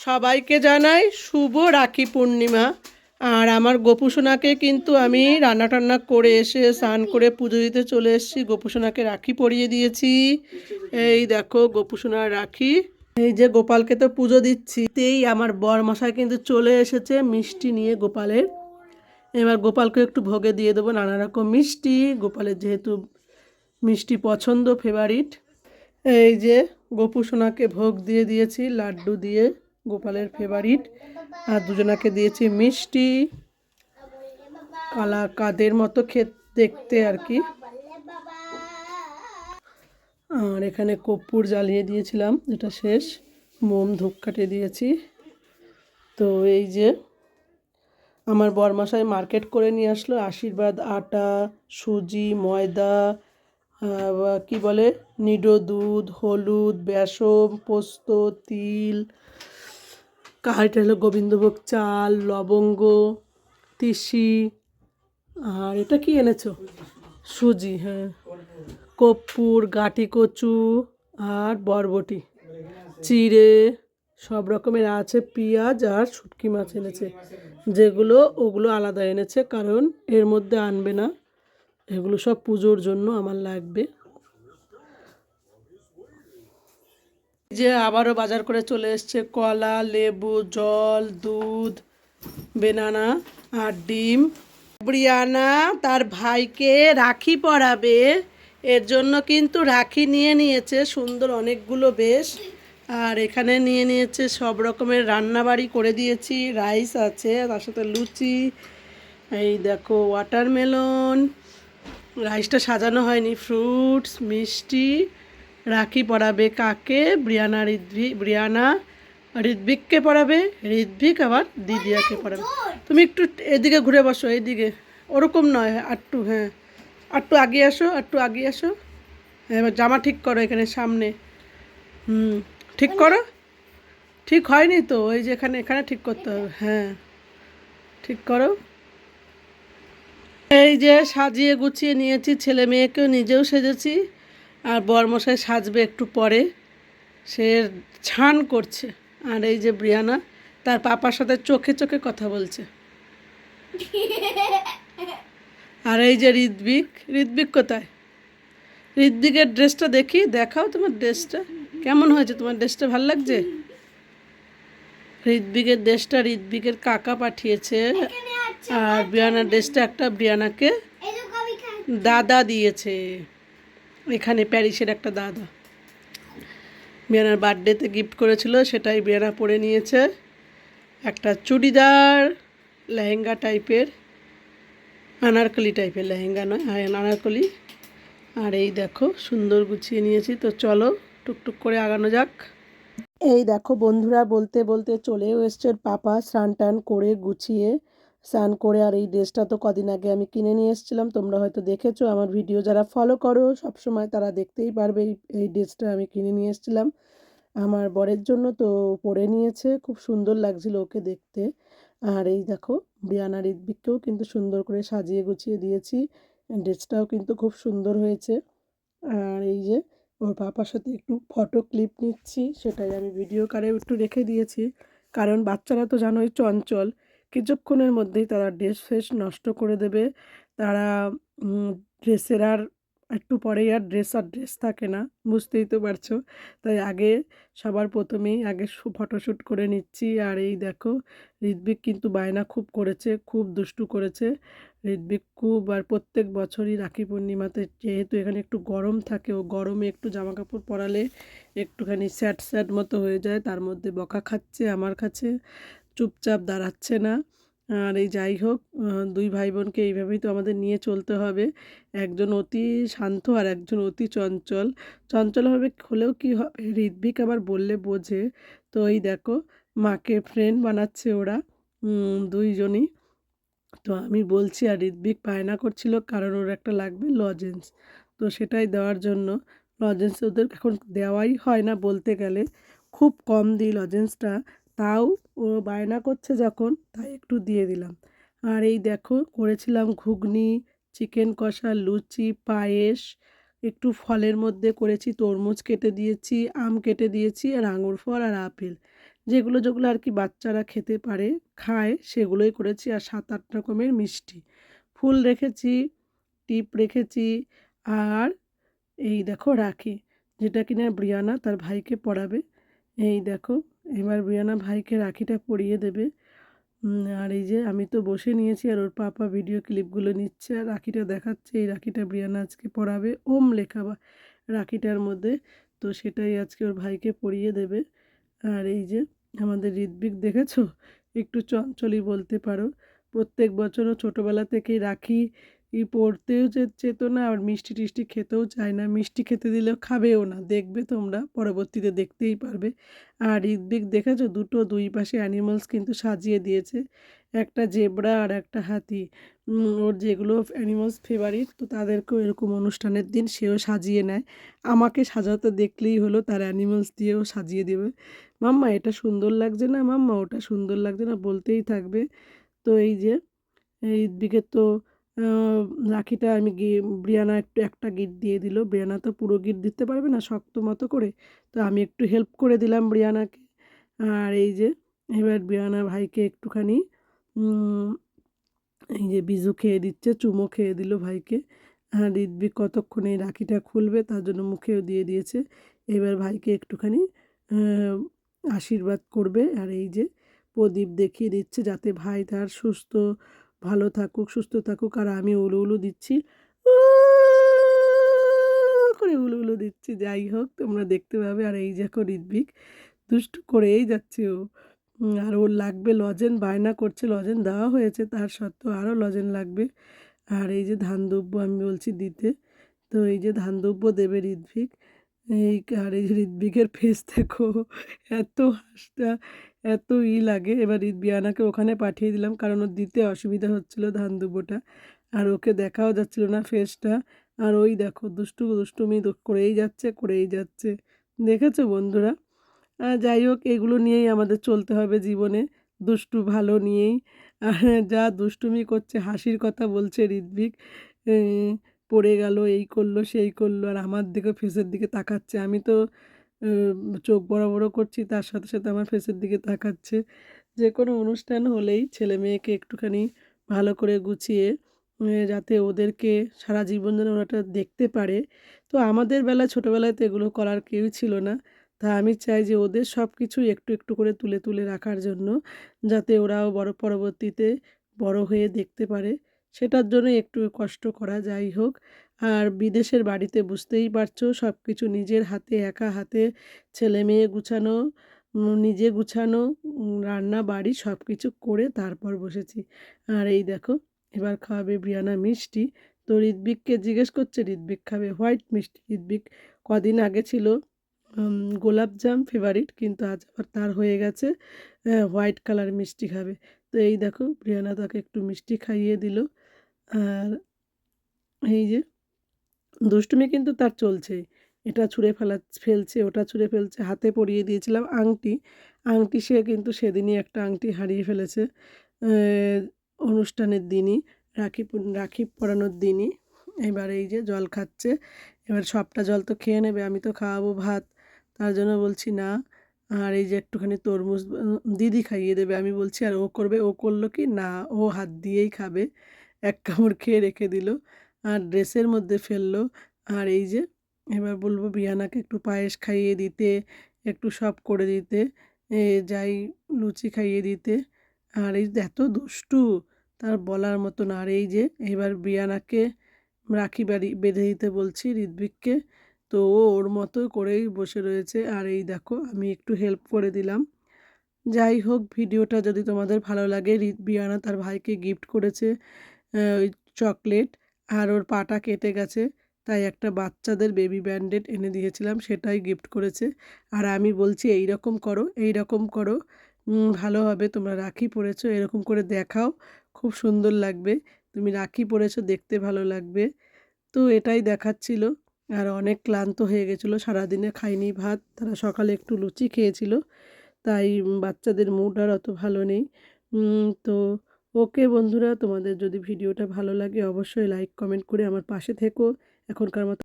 সবাইকে জানাই শুভ রাখি পূর্ণিমা। আর আমার গোপুসোনাকে কিন্তু আমি রান্না টান্না করে এসে স্নান করে পুজো দিতে চলে এসেছি। গোপুসোনাকে রাখি পরিয়ে দিয়েছি। এই দেখো গোপুসোনার রাখি। এই যে গোপালকে তো পুজো দিচ্ছি। তেই আমার বর মশাই কিন্তু চলে এসেছে মিষ্টি নিয়ে গোপালের। এবার গোপালকে একটু ভোগে দিয়ে দেবো নানা রকম মিষ্টি। গোপালের যেহেতু মিষ্টি পছন্দ ফেভারিট এই যে গোপু সোনাকে ভোগ দিয়ে দিয়েছি, লাড্ডু দিয়ে। গোপালের ফেভারিট আর দুজনাকে দিয়েছি মিষ্টি, কালা কাদের মতো খেত দেখতে আর কি। আর এখানে কর্পূর জ্বালিয়ে দিয়েছিলাম, যেটা শেষ। মোম ধূপকাঠি দিয়েছি। তো এই যে আমার বরমাসায় মার্কেট করে নিয়ে আসলো, আশীর্বাদ, আটা, সুজি, ময়দা কি বলে, নিডো দুধ, হলুদ, বেসন, পোস্ত, তিল কাহাইটা হলো গোবিন্দভোগ চাল, লবঙ্গ, তিসি, আর এটা কি এনেছো? সুজি হ্যাঁ। কপ্পুর গাটি কচু আর বরবটি, চিড়ে, সব রকমের আছে, পেঁয়াজ আর শুটকি মাছ এনেছে। যেগুলো, ওগুলো আলাদা এনেছে, কারণ এর মধ্যে আনবে না। এগুলো সব পুজোর জন্য আমার লাগবে। যে আবারও বাজার করে চলে এসছে কলা, লেবু, জল, দুধ, বেনানা আর ডিম। ব্রিয়ানা তার ভাইকে রাখি পরাবে। এর জন্য কিন্তু রাখি নিয়ে নিয়েছে সুন্দর অনেকগুলো বেশ। আর এখানে নিয়ে নিয়েছে সব রকমের রান্নাবাড়ি করে দিয়েছি। রাইস আছে, তার সাথে লুচি, এই দেখো ওয়াটারমেলন রাইসটা সাজানো হয়নি ফ্রুটস মিষ্টি। রাখি পরাবে কাকে? ব্রিয়ানা ঋদ্বিক ব্রিয়ানা ঋদ্বিককে পড়াবে? ঋদ্বিক আবার দিদিয়াকে পড়াবে। তুমি একটু এদিকে ঘুরে বসো, এইদিকে। ওরকম নয়, আটটু হ্যাঁ। আটটু আগে আসো, আটটু আগে আসো। হ্যাঁ এবার জামা ঠিক করো এখানে সামনে। হুম, ঠিক করো? ঠিক হয়নি তো, ওই যে এখানে এখানে ঠিক করতে হবে হ্যাঁ। ঠিক করো। এই যে সাজিয়ে গুছিয়ে নিয়েছি, ছেলে মেয়েকেও নিজেও সেজেছি। আর বরমশাই সাজবে একটু পরে। সে ছান করছে। আর এই যে ব্রিয়ানা তার পাপার সাথে চোখে চোখে কথা বলছে। আর এই যে ঋদ্বিক ঋদ্বিক কোথায়? ঋদ্বিকের ড্রেসটা দেখি দেখাও তোমার ড্রেসটা। কেমন হয়েছে? তোমার ড্রেসটা ভালো লাগছে? ঋদ্বিকের ড্রেসটা ঋদ্বিকের কাকা পাঠিয়েছে। আর ব্রিয়ানার ড্রেসটা একটা ব্রিয়ানাকে দাদা দিয়েছে। এখানে প্যারিসের একটা দাদা। বিয়ানার বার্থডেতে গিফট করেছিল, সেটাই বিয়ানা পরে নিয়েছে। একটা চুড়িদার, লেহেঙ্গা টাইপের, আনারকলি টাইপের লেহেঙ্গা নয় হ্যাঁ আনারকলি। আর এই দেখো, সুন্দর গুছিয়ে নিয়েছি। তো চলো, টুকটুক করে আগানো যাক। এই দেখো বন্ধুরা, বলতে বলতে চলেও এসছে পাপা স্নান টান করে গুছিয়ে স্নান করে আর এই ড্রেসটা তো কদিন আগে আমি কিনে নিয়ে এসেছিলাম। তোমরা হয়তো দেখেছ, আমার ভিডিও যারা ফলো করো সব সময় তারা দেখতেই পারবে এই ড্রেসটা আমি কিনে নিয়ে এসেছিলাম। আমার বরের জন্য তো পরে নিয়েছে, খুব সুন্দর লাগছিল ওকে দেখতে। আর এই দেখো ব্রিয়ানা ঋদ্বিককেও কিন্তু সুন্দর করে সাজিয়ে গুছিয়ে দিয়েছি। ড্রেসটাও কিন্তু খুব সুন্দর হয়েছে। আর এই যে, ওর পাপার সাথে একটু ফটো ক্লিপ নিচ্ছি, সেটাই আমি ভিডিও কারেও একটু রেখে দিয়েছি। কারণ বাচ্চারা তো জানোই চঞ্চল। কিছুক্ষণের মধ্যেই তারা ড্রেস ফ্রেস নষ্ট করে দেবে। তারা ড্রেসের আর একটু পরেই আর ড্রেস আর ড্রেস থাকে না, বুঝতেই তো পারছ। তাই আগে সবার প্রথমেই আগে ফটোশ্যুট করে নিচ্ছি। আর এই দেখো ঋদ্বিক কিন্তু বায়না খুব করেছে, খুব দুষ্টু করেছে। ঋদ্বিক খুব, আর প্রত্যেক বছরই রাখি পূর্ণিমাতে যেহেতু এখানে একটু গরম থাকে, ও গরমে একটু জামা কাপড় পরালে একটুখানি স্যাট স্যাট মতো হয়ে যায়। তার মধ্যে বকা খাচ্ছে আমার কাছে। চুপচাপ দাঁড়াচ্ছে না। আর এই যাই হোক দুই ভাই বোনকে এইভাবেই তো আমাদের নিয়ে চলতে হবে। একজন অতি শান্ত আর একজন অতি চঞ্চল। চঞ্চলভাবে হলেও কি হবে? ঋদ্বিক আবার বললে বোঝে। তো এই দেখো, মাকে ফ্রেন্ড বানাচ্ছে ওরা দুইজনই। তো আমি বলছি, আর ঋদ্বিক বায়না করছিল কারণ ওর একটা লাগবে লজেন্স তো সেটাই দেওয়ার জন্য। লজেন্স ওদের এখন দেওয়াই হয় না বলতে গেলে। খুব কম দিই লজেন্সটা তাও ও বায়না করছে যখন, তাই একটু দিয়ে দিলাম। আর এই দেখো, করেছিলাম ঘুগনি, চিকেন কষা, লুচি, পায়েস, একটু ফলের মধ্যে করেছি, তরমুজ কেটে দিয়েছি, আম কেটে দিয়েছি, আর আঙুর ফল আর আপেল। যেগুলো যেগুলো আর কি বাচ্চারা খেতে পারে, খায়, সেগুলোই করেছি, আর সাত আট রকমের মিষ্টি। ফুল রেখেছি, টিপ রেখেছি, আর এই দেখো রাখি, যেটা কিনা ব্রিয়ানা তার ভাইকে পড়াবে। এই দেখো এবার বিয়ানা ভাইকে রাখিটা পরিয়ে দেবে। আর এই যে আমি তো বসে নিয়েছি আর ওর পাপা ভিডিও ক্লিপগুলো নিচ্ছে আর রাখিটা দেখাচ্ছে। এই রাখিটা বিয়ানা আজকে পড়াবে ওম লেখা বা রাখিটার মধ্যে। তো সেটাই আজকে ওর ভাইকে পরিয়ে দেবে। আর এই যে আমাদের ঋদ্বিক দেখেছ? একটু চঞ্চলই বলতে পারো। প্রত্যেক বছরও ছোটোবেলা থেকেই রাখি। ই পড়তেও চেত না, আর মিষ্টি টিষ্টি খেতেও চায় না। মিষ্টি খেতে দিলেও খাবেও না। দেখবে তোমরা, পরবর্তীতে দেখতেই পারবে। আর ঋদ্বিক দেখেছ? দুটো দুই পাশে অ্যানিমালস কিন্তু সাজিয়ে দিয়েছে। একটা জেব্রা আর একটা হাতি। ওর যেগুলো অ্যানিমালস ফেভারিট তো তাদেরকেও এরকম অনুষ্ঠানের দিন সেও সাজিয়ে নেয়। আমাকে সাজাতে দেখলেই হলো, তার অ্যানিমালস দিয়েও সাজিয়ে দেবে। মাম্মা, এটা সুন্দর লাগছে না? মাম্মা, ওটা সুন্দর লাগছে না? বলতেই থাকবে। তো এই যে দিকে তো রাখিটা আমি ব্রিয়ানা একটু, একটা গিট দিয়ে দিল। ব্রিয়ানা তো পুরো গিট দিতে পারবে না, শক্ত মতো করে। তো আমি একটু হেল্প করে দিলাম ব্রিয়ানাকে। আর এই যে, এবার ব্রিয়ানা ভাইকে একটুখানি এই যে বিজু খেয়ে দিচ্ছে, চুমো খেয়ে দিল ভাইকে। আর ঋদ্বিক কতক্ষণে এই রাখিটা খুলবে, তার জন্য মুখেও দিয়ে দিয়েছে। এবার ভাইকে একটুখানি আশীর্বাদ করবে। আর এই যে, প্রদীপ দেখিয়ে দিচ্ছে যাতে ভাই তার সুস্থ ভালো থাকুক, সুস্থ থাকুক, আর আমি উলু উলু দিচ্ছি। করে উলু উলু দিচ্ছি, যাই হোক, তোমরা দেখতে পাবে। আর এই দেখো ঋদ্বিক দুষ্টু করেই যাচ্ছে ও। আর ওর লাগবে লজেন, বায়না করছে, লজেন দেওয়া হয়েছে, তার সত্ত্বেও আরও লজেন লাগবে। আর এই যে ধান দুব্য আমি বলছি দিতে, তো এই যে ধান দুব্য দেবে ঋদ্বিক এই আর এই ঋদ্বিকের ফেস দেখো, এত হাসটা এত ই লাগে। এবার ঈদ বিয়ানাকে ওখানে পাঠিয়ে দিলাম কারণ ওর দিতে অসুবিধা হচ্ছিল ধান দুবোটা আর ওকে দেখাও যাচ্ছিল না ফেসটা। আর ওই দেখো, দুষ্টু দুষ্টুমি করেই যাচ্ছে করেই যাচ্ছে। দেখেছ বন্ধুরা? যাই হোক, এগুলো নিয়েই আমাদের চলতে হবে জীবনে। দুষ্টু ভালো নিয়েই। আর যা দুষ্টুমি করছে, হাসির কথা বলছে ঋদ্বিক পড়ে গেল, এই করল, সেই করল, আর আমার দিকে, ফেসের দিকে তাকাচ্ছে। আমি তো চোখ বড় বড় করছি, তার সাথে সাথে আমার ফেসের দিকে তাকাচ্ছে। যে কোনো অনুষ্ঠান হলেই ছেলে মেয়েকে একটুখানি ভালো করে গুছিয়ে যাতে ওদেরকে সারা জীবন যেন ওরা এটা দেখতে পারে। তো আমাদের বেলা ছোটোবেলায় তো এগুলো করার কেউই ছিল না। তা আমি চাই যে ওদের সব কিছুই একটু একটু করে তুলে তুলে রাখার জন্য, যাতে ওরাও বড় পরবর্তীতে বড় হয়ে দেখতে পারে। সেটার জন্য একটু কষ্ট করা যাই হোক। আর বিদেশের বাড়িতে বুঝতেই পারছ সব কিছু নিজের হাতে, একা হাতে, ছেলে মেয়ে গুছানো নিজে গুছানো রান্না, বাড়ি সব কিছু করে তারপর বসেছি। আর এই দেখো, এবার খাওয়াবে বিয়ানা মিষ্টি। তো ঋদ্বিককে জিজ্ঞেস করছে ঋদ্বিক খাবে হোয়াইট মিষ্টি? ঋদ্বিক কদিন আগে ছিল গোলাপজাম ফেভারিট কিন্তু আজ আবার তার হয়ে গেছে হোয়াইট কালার মিষ্টি খাবে। তো এই দেখো প্রিয়ানা তাকে একটু মিষ্টি খাইয়ে দিল। আর এই যে দুষ্টুমি কিন্তু তার চলছেই এটা ছুঁড়ে ফেলা, ফেলছে, ওটা ছুঁড়ে ফেলছে, হাতে পরিয়ে দিয়েছিলাম আংটি। আংটি সে কিন্তু সেদিনই একটা আংটি হারিয়ে ফেলেছে অনুষ্ঠানের দিনই, রাখি রাখি পরানোর দিনই। এবার এই যে জল খাচ্ছে, এবার সবটা জল তো খেয়ে নেবে, আমি তো খাওয়াবো ভাত। তার জন্য বলছি, না। আর এই যে একটুখানি তরমুজ দিদি খাইয়ে দেবে। আমি বলছি, আর ও করবে? ও করল কি? না, ও হাত দিয়েই খাবে। এক কামড় খেয়ে রেখে দিল। আর ড্রেসের মধ্যে ফেলল। আর এই যে, এবার বলব বিয়ানাকে একটু পায়েস খাইয়ে দিতে, একটু সব করে দিতে যাই লুচি খাইয়ে দিতে। আর এই এত দুষ্টু, তার বলার মতো না আর এই যে, এবার বিয়ানাকে রাখি বাড়ি বেঁধে দিতে বলছি ঋদ্বিককে তো ও ওর মতো করেই বসে রয়েছে। আর এই দেখো, আমি একটু হেল্প করে দিলাম। যাই হোক, ভিডিওটা যদি তোমাদের ভালো লাগে বিয়ানা তার ভাইকে গিফট করেছে ওই চকলেট আর ওর পাটা কেটে গেছে, তাই একটা বাচ্চাদের বেবি ব্যান্ডেড এনে দিয়েছিলাম, সেটাই গিফট করেছে। আর আমি বলছি এই রকম করো এই রকম করো ভালো হবে, তোমরা রাখি পরেছো, এরকম করে দেখাও। খুব সুন্দর লাগবে। তুমি রাখি পরেছো, দেখতে ভালো লাগবে। তো এটাই দেখাচ্ছিল। আর অনেক ক্লান্ত হয়ে গেছিল, সারাদিনে খাইনি ভাত। তারা সকালে একটু লুচি খেয়েছিল, তাই বাচ্চাদের মুড আর অত ভালো নেই। তো ওকে বন্ধুরা, তোমাদের যদি ভিডিওটা ভালো লাগে, অবশ্যই লাইক কমেন্ট করে আমার পাশে থেকো। এখনকার মতো